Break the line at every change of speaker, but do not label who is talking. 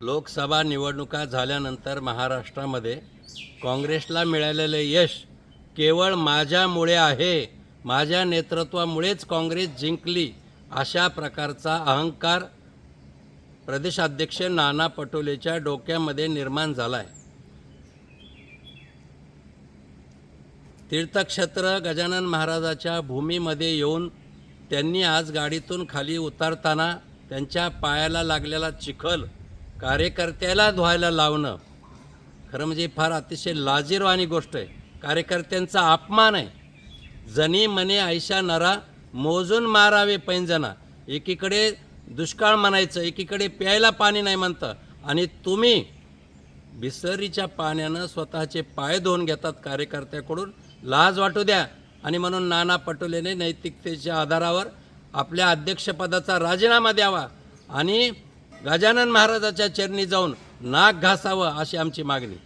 लोकसभा निवडणुका झाल्यानंतर महाराष्ट्रामध्ये काँग्रेसला मिळालेले यश केवळ माझ्यामुळे आहे माझ्या नेतृत्वामुळेच काँग्रेस जिंकली अशा प्रकारचा अहंकार प्रदेशाध्यक्ष नाना पटोलेच्या डोक्यामध्ये निर्माण झाला आहे तीर्थक्षेत्र गजानन महाराजाच्या भूमीमध्ये येऊन त्यांनी आज गाडीतून खाली उतरताना त्यांच्या पायाला लागलेला चिखल कार्यकर्त्याला धुवायला लावणं खरं म्हणजे फार अतिशय लाजीरवाणी गोष्ट आहे. कार्यकर्त्यांचा अपमान आहे. जनी मने आयशा नरा मोजून मारावे पैंजना एकीकडे दुष्काळ म्हणायचं एकीकडे प्यायला पाणी नाही म्हणतं. आणि तुम्ही बिसरीच्या पाण्यानं स्वतःचे पाय धुवून घेतात कार्यकर्त्याकडून. लाज वाटू द्या. आणि म्हणून नाना पटोलेने नैतिकतेच्या आधारावर आपल्या अध्यक्षपदाचा राजीनामा द्यावा. आणि गजानन महाराजाच्या चरणी जाऊन नाक घासावं अशी आमची मागणी.